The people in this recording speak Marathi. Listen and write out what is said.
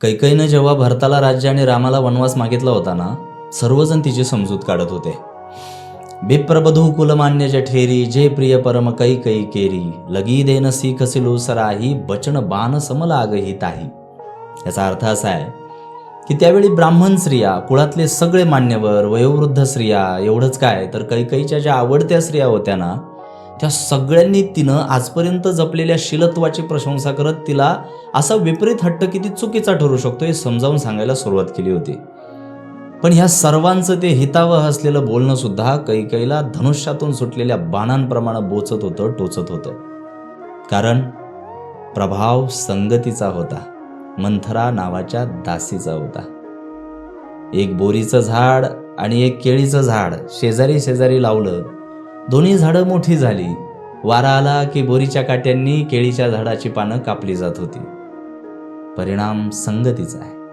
कैकईनं जेव्हा भरताला राज्य आणि रामाला वनवास मागितला होता ना सर्वजण तिची समजूत काढत होते. बिप्रबधू कुलमान्य जठेरी जे प्रिय परम कै कै केरी लगी देन सीख सिलो सराही बचन बाण समलाग ही ताही. याचा अर्थ असा आहे की त्यावेळी ब्राह्मण स्त्रिया कुळातले सगळे मान्यवर वयोवृद्ध स्त्रिया एवढंच काय तर कैकईच्या ज्या आवडत्या स्त्रिया होत्या ना त्या सगळ्यांनी तिनं आजपर्यंत जपलेल्या शिलत्वाची प्रशंसा करत तिला असा विपरीत हट्ट किती चुकीचा ठरू शकतो हे समजावून सांगायला सुरुवात केली होती. पण ह्या सर्वांचं ते हितावह असलेलं बोलणं सुद्धा कैकईला धनुष्यातून सुटलेल्या बाणांप्रमाणे बोचत होतं टोचत होतं. कारण प्रभाव संगतीचा होता मंथरा नावाच्या दासीचा होता. एक बोरीचं झाड आणि एक केळीचं झाड शेजारी शेजारी लावलं दोन्ही झाडं मोठी झाली. वारा आला की बोरीच्या काट्यांनी केळीच्या झाडाची पानं कापली जात होती. परिणाम संगतीचा आहे.